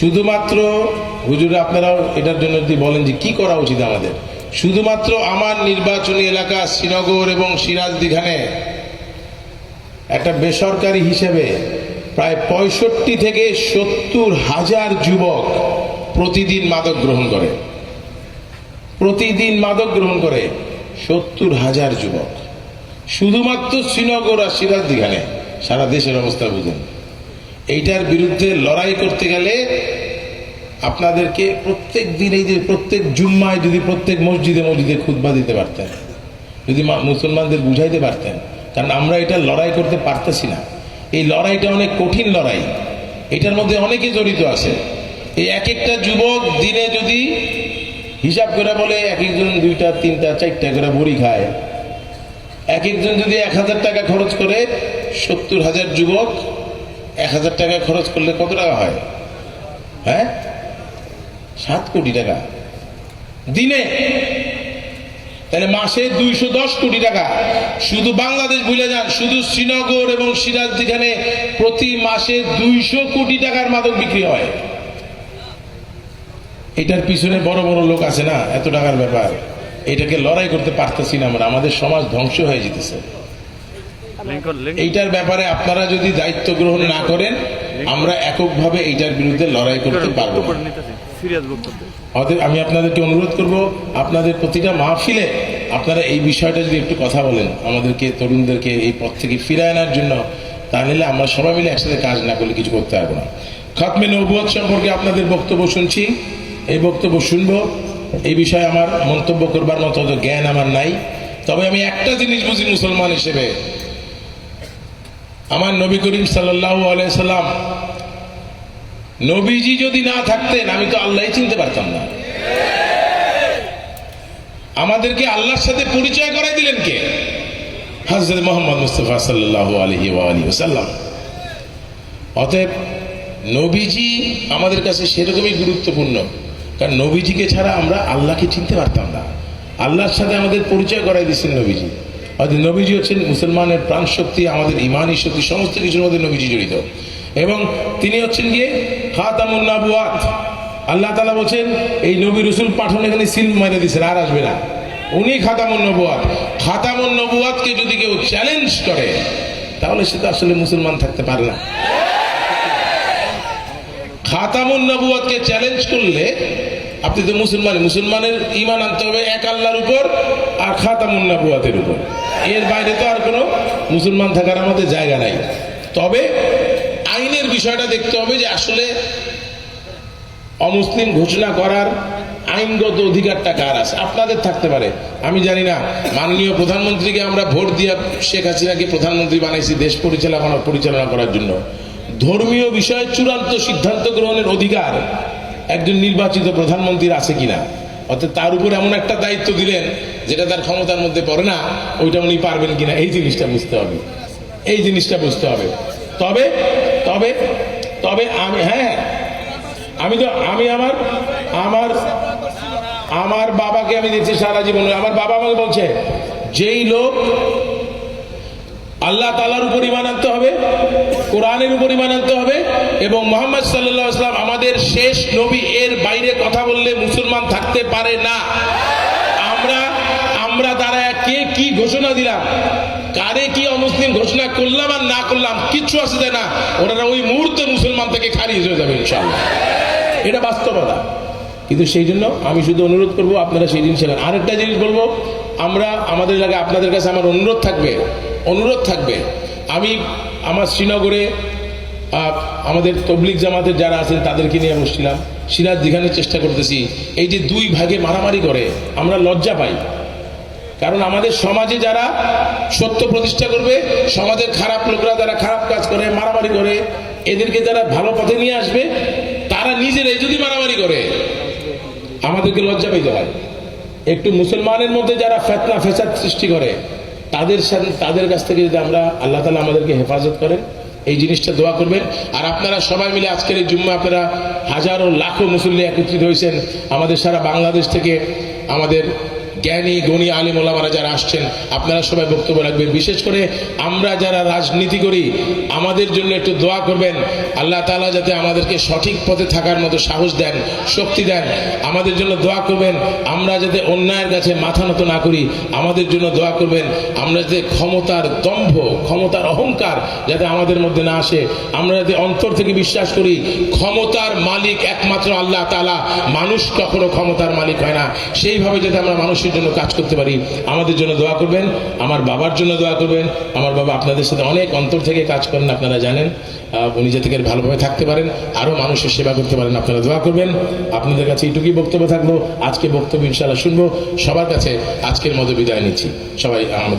শুধুমাত্র হুজুর আপনারাও এটার জন্য যদি বলেন যে কি করা উচিত আমাদের? শুধুমাত্র আমার নির্বাচনী এলাকা শ্রীনগর এবং সিরাজ দিঘানে একটা বেসরকারি হিসেবে প্রায় পঁয়ষট্টি থেকে সত্তর হাজার যুবক প্রতিদিন মাদক গ্রহণ করে। প্রতিদিন মাদক গ্রহণ করে সত্তর হাজার যুবক। শুধুমাত্র শ্রীনগর আর সিরাজ দিঘানে সারা দেশের অবস্থা বুঝেন। এইটার বিরুদ্ধে লড়াই করতে গেলে আপনাদেরকে প্রত্যেক দিন এই যে প্রত্যেক জুম্মায় যদি প্রত্যেক মসজিদে মসজিদে খুতবা দিতে পারতেন, যদি মুসলমানদের বুঝাইতে পারতেন, কারণ আমরা এটা লড়াই করতে পারতেছি না। এই লড়াইটা অনেক কঠিন লড়াই। এটার মধ্যে অনেকে জড়িত আছে। এই এক একটা যুবক দিনে যদি হিসাব করে বলে এক একজন দুইটা, তিনটা, চারটা করে বড়ি খায়। এক একজন যদি এক হাজার টাকা খরচ করে, সত্তর হাজার যুবক এক হাজার টাকা খরচ করলে কত টাকা হয়? হ্যাঁ? সাত কোটি টাকা। দিনে? তাহলে মাসে দুইশো দশ কোটি টাকা। শুধু বাংলাদেশ ভুলে যান, শুধু শ্রীনগর এবং সিরাজ যেখানে প্রতি মাসে দুইশো কোটি টাকার মাদক বিক্রি হয়। এটার পিছনে বড় বড় লোক আছে না? এত টাকার ব্যাপার। এটাকে লড়াই করতে পারতেছি না আমরা। আমাদের সমাজ ধ্বংস হয়ে যেতেছে। এইটার ব্যাপারে আপনারা যদি দায়িত্ব গ্রহণ না করেন আমরা এককভাবে এইটার বিরুদ্ধে লড়াই করতে পারব অতএব আমি আপনাদেরকে অনুরোধ করব আপনাদের প্রতিটা মাহফিলে আপনারা এই বিষয়টা যদি একটু কথা বলেন আমাদেরকে তরুণদেরকে এই পথ থেকে ফিরে আনার জন্য তাহলে আমরা সবাই মিলে একসাথে কাজ না করলে কিছু করতে পারব না। খাতমে নবুয়ত সম্পর্কে আপনাদের বক্তব্য শুনছি। এই বক্তব্য শুনব। এই বিষয়ে আমার মন্তব্য করবার মতো জ্ঞান আমার নাই। তবে আমি একটা জিনিস বুঝি মুসলমান হিসেবে। আমার নবী করিম সাল্লাহ সাল্লাম নবীজি যদি না থাকতেন, আমি তো আল্লাহ চিনতে পারতাম না। আমাদেরকে আল্লাহর সাথে পরিচয় করাই দিলেন কে? হজরত মোহাম্মদ মুস্তফা সাল্লাহ আলহি আলী অতএব নবীজি আমাদের কাছে সেরকমই গুরুত্বপূর্ণ, কারণ নবীজিকে ছাড়া আমরা আল্লাহকে চিনতে পারতাম না। আল্লাহর সাথে আমাদের পরিচয় করাই দিচ্ছেন নবীজি। অর্থাৎ নবীজি হচ্ছেন মুসলমানের প্রাণ শক্তি আমাদের ইমানি শক্তি, সমস্ত কিছুর মধ্যে নবীজি জড়িত। এবং তিনি হচ্ছেন গিয়ে খাতামুন নাবুয়াত। আল্লাহ তালা বলছেন, এই নবী রসুল পাঠন এখানে সিল মেরে দিচ্ছেন আর আসবে না। উনি খাতামুন নবুয়াত। খাতামুন নবুয়াতকে যদি কেউ চ্যালেঞ্জ করে, তাহলে সে তো আসলে মুসলমান থাকতে পারে না। খাতামুন নবুয়াতকে চ্যালেঞ্জ করলে আপনি তো মুসলমান মুসলমানের ইমান আনতে হবে এক আল্লাহর উপর আর খাতামুন নবুয়াতের উপর। এর বাইরে তো আর কোনো মুসলমান থাকার আমাদের জায়গা নাই। তবে আইনের বিষয়টা দেখতে হবে যে আসলে অমুসলিম ঘোষণা করার আইনগত অধিকারটা কার আছে? আপনাদের থাকতে পারে। আমি জানি না, মাননীয় প্রধানমন্ত্রীকে আমরা ভোট দিয়ে শেখ হাসিনাকে প্রধানমন্ত্রী বানাইছি দেশ পরিচালনা পরিচালনা করার জন্য। ধর্মীয় বিষয়ে চূড়ান্ত সিদ্ধান্ত গ্রহণের অধিকার একজন নির্বাচিত প্রধানমন্ত্রীর আছে কিনা? অর্থাৎ তার উপর এমন একটা দায়িত্ব দিলেন, যেটা তার ক্ষমতার মধ্যে পড়ে না, ওইটা উনি পারবেন কিনা? এই জিনিসটা বুঝতে হবে। এই জিনিসটা বুঝতে হবে। তবে তবে তবে আমি হ্যাঁ। আমি তো, আমি আমার আমার আমার বাবাকে আমি দেখছি সারা জীবন। আমার বাবা আমাকে বলছে, যেই লোক আল্লাহ তালার উপর ইমান আনতে হবে, কোরআনের উপর ইমান আনতে হবে এবং মোহাম্মদ সাল্লাহ ইসলাম আমাদের শেষ নবী এর বাইরে কথা বললে মুসলমান থাকতে পারে না। আমরা আমরা তারা কে কি ঘোষণা দিলাম, কারে কি অমুসলিম ঘোষণা করলাম আর না করলাম, কিচ্ছু আসে না। ওনারা ওই মুহূর্তে মুসলমান থেকে খারিজ হয়ে যাবে ইনশাল্লাহ এটা বাস্তবতা। কিন্তু সেই জন্য আমি শুধু অনুরোধ করব, আপনারা সেই জিনিস আরেকটা জিনিস বলব, আমরা, আমাদের এলাকায় আপনাদের কাছে আমার অনুরোধ থাকবে অনুরোধ থাকবে। আমি আমার শ্রীনগরে আমাদের তবলিক জামাতের যারা আছেন তাদেরকে নিয়ে বসছিলাম। সিরাজ দিঘানোর চেষ্টা করতেছি। এই যে দুই ভাগে মারামারি করে, আমরা লজ্জা পাই। কারণ আমাদের সমাজে যারা সত্য প্রতিষ্ঠা করবে, সমাজের খারাপ লোকরা যারা খারাপ কাজ করে, মারামারি করে, এদেরকে যারা ভালো পথে নিয়ে আসবে, তারা নিজেরাই যদি মারামারি করে, আমাদেরকে লজ্জা পেতে হয়। একটু মুসলমানের মধ্যে যারা ফেতনা, ফেসাদ সৃষ্টি করে তাদের সাথে, তাদের কাছ থেকে যদি আমরা আল্লাহ তালা আমাদেরকে হেফাজত করেন, এই জিনিসটা দোয়া করবেন। আর আপনারা সবাই মিলে আজকের এই জুম্মা আপনারা হাজারো, লাখো মুসল্লি একত্রিত হয়েছেন। আমাদের সারা বাংলাদেশ থেকে আমাদের জ্ঞানী, গণী আলিম ওলামারা যারা আসছেন, আপনারা সবাই বক্তব্য রাখবেন। বিশেষ করে আমরা যারা রাজনীতি করি, আমাদের জন্য একটু দোয়া করবেন। আল্লাহ তালা যাতে আমাদেরকে সঠিক পথে থাকার মতো সাহস দেন, শক্তি দেন। আমাদের জন্য দোয়া করবেন। আমরা যাতে অন্যায়ের কাছে মাথা নত না করি, আমাদের জন্য দোয়া করবেন। আমরা যাতে ক্ষমতার দম্ভ, ক্ষমতার অহংকার যাতে আমাদের মধ্যে না আসে। আমরা যাতে অন্তর থেকে বিশ্বাস করি, ক্ষমতার মালিক একমাত্র আল্লাহ তালা মানুষ কখনো ক্ষমতার মালিক হয় না। সেইভাবে যাতে আমরা মানুষের জন্য কাজ করতে পারি, আমাদের জন্য দোয়া করবেন, আমার বাবার জন্য দোয়া করবেন, আমার বাবা আপনাদের সাথে অনেক অন্তর থেকে কাজ করেন, আপনারা জানেন উনি যাতে থেকে ভালোভাবে থাকতে পারেন, আরও মানুষের সেবা করতে পারেন, আপনারা দোয়া করবেন। আপনাদের কাছে এইটুকুই বক্তব্য থাকল, আজকে বক্তব্য ইনশাল্লাহ শুনব, সবার কাছে আজকের মতো বিদায় নিচ্ছি। সবাই আমাদের